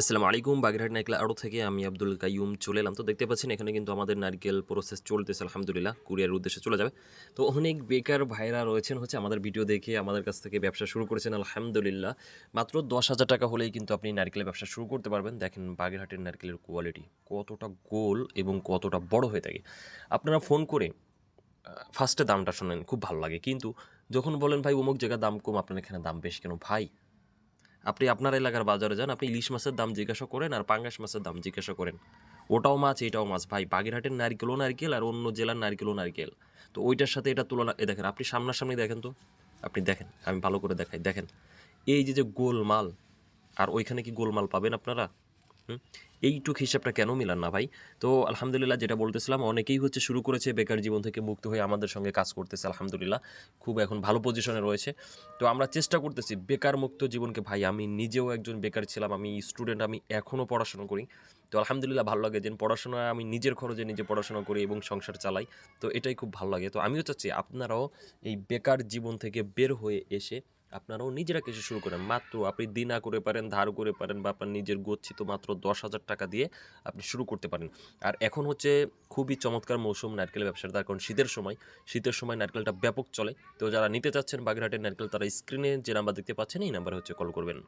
আসসালামু আলাইকুম, বাগেরহাট নাইকেল আড়ো থেকে আমি আব্দুল কাইয়ুম চলে এলাম। তো দেখতে পাচ্ছেন, এখানে কিন্তু আমাদের নারকেল প্রসেস চলতেছে, আলহামদুলিল্লাহ। কুরিয়ার উদ্দেশ্যে চলে যাবে। তো অনেক বেকার ভাইরা রয়েছেন হচ্ছে আমাদের ভিডিও দেখে, আমাদের কাছ থেকে ব্যবসা শুরু করেছেন, আলহামদুলিল্লাহ। মাত্র দশ হাজার টাকা হলেই কিন্তু আপনি নারকেলের ব্যবসা শুরু করতে পারবেন। দেখেন বাগেরহাটের নারকেলের কোয়ালিটি কতটা গোল এবং কতটা বড় হয়ে থাকে। আপনারা ফোন করে ফার্স্টে দামটা শোনেন, খুব ভালো লাগে। কিন্তু যখন বলেন, ভাই, অমুক জায়গায় দাম কম, আপনার এখানে দাম বেশি কেন? ভাই আপনি আপনার এলাকার বাজারে যান, আপনি ইলিশ মাছের দাম জিজ্ঞাসা করেন আর পাঙ্গাস মাছের দাম জিজ্ঞাসা করেন। ওটাও মাছ, এটাও মাছ। ভাই, বাগেরহাটের নারকেলও নারকেল আর অন্য জেলার নারকেলও নারকেল। তো ওইটার সাথে এটা তুলনা এ দেখেন, আপনি সামনাসামনি দেখেন তো? আপনি দেখেন, আমি ভালো করে দেখাই। দেখেন, এই যে যে গোলমাল, আর ওইখানে কি গোলমাল পাবেন আপনারা? এইটুক হিসাবটা কেন মিলান না ভাই? তো আলহামদুলিল্লাহ যেটা বলতেছিলাম, অনেকেই হচ্ছে শুরু করেছে বেকার জীবন থেকে মুক্ত হয়ে আমাদের সঙ্গে কাজ করতেছে, আলহামদুলিল্লাহ। খুব এখন ভালো পজিশনে রয়েছে। তো আমরা চেষ্টা করতেছি বেকার মুক্ত জীবনকে, ভাই আমি নিজেও একজন বেকার ছিলাম, আমি স্টুডেন্ট আমি এখনও পড়াশোনা করি। তো আলহামদুলিল্লাহ ভালো লাগে যে পড়াশোনা আমি নিজের খরচে নিজে পড়াশোনা করি এবং সংসার চালাই। তো এটাই খুব ভালো লাগে। তো আমিও চাচ্ছি আপনারাও এই বেকার জীবন থেকে বের হয়ে এসে আপনারাও নিজেরা কিছু শুরু করেন। মাত্র আপনি দিনা করে পারেন, ধার করে পারেন বা আপনার নিজের গচ্ছিত মাত্র দশ হাজার টাকা দিয়ে আপনি শুরু করতে পারেন। আর এখন হচ্ছে খুবই চমৎকার মৌসুম নারকেল ব্যবসার, তার কারণ শীতের সময় শীতের সময় নারকেলটা ব্যাপক চলে। তো যারা নিতে চাচ্ছেন বাগেরহাটের নারকেল, তারা স্ক্রিনে যে নাম্বার দেখতে পাচ্ছেন, এই নাম্বারে হচ্ছে কল করবেন।